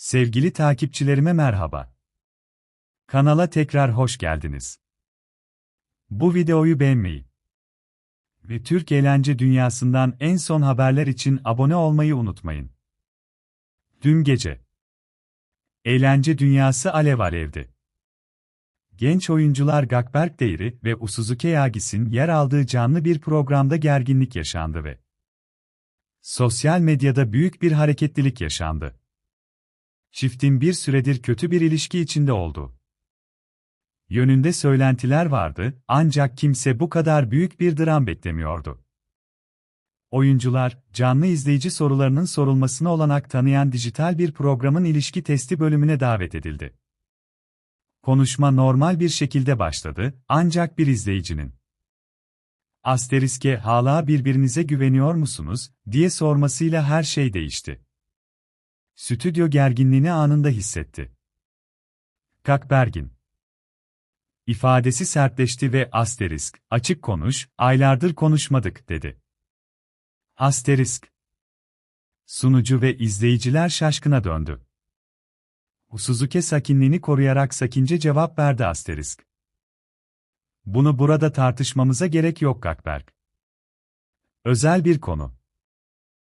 Sevgili takipçilerime merhaba. Kanala tekrar hoş geldiniz. Bu videoyu beğenmeyi ve Türk eğlence dünyasından en son haberler için abone olmayı unutmayın. Dün gece Eğlence dünyası alev alevdi. Genç oyuncular Gakberk Değri ve Usuzuke Yagis'in yer aldığı canlı bir programda gerginlik yaşandı ve sosyal medyada büyük bir hareketlilik yaşandı. Çiftin bir süredir kötü bir ilişki içinde oldu. Yönünde söylentiler vardı, ancak kimse bu kadar büyük bir dram beklemiyordu. Oyuncular, canlı izleyici sorularının sorulmasına olanak tanıyan dijital bir programın ilişki testi bölümüne davet edildi. Konuşma normal bir şekilde başladı, ancak bir izleyicinin Asteriske hala birbirinize güveniyor musunuz, diye sormasıyla her şey değişti. Stüdyo gerginliğini anında hissetti. Kakbergin ifadesi sertleşti ve asterisk, açık konuş, aylardır konuşmadık, dedi. Asterisk Sunucu ve izleyiciler şaşkına döndü. Suzuki sakinliğini koruyarak sakince cevap verdi asterisk. Bunu burada tartışmamıza gerek yok Gakberk. Özel bir konu.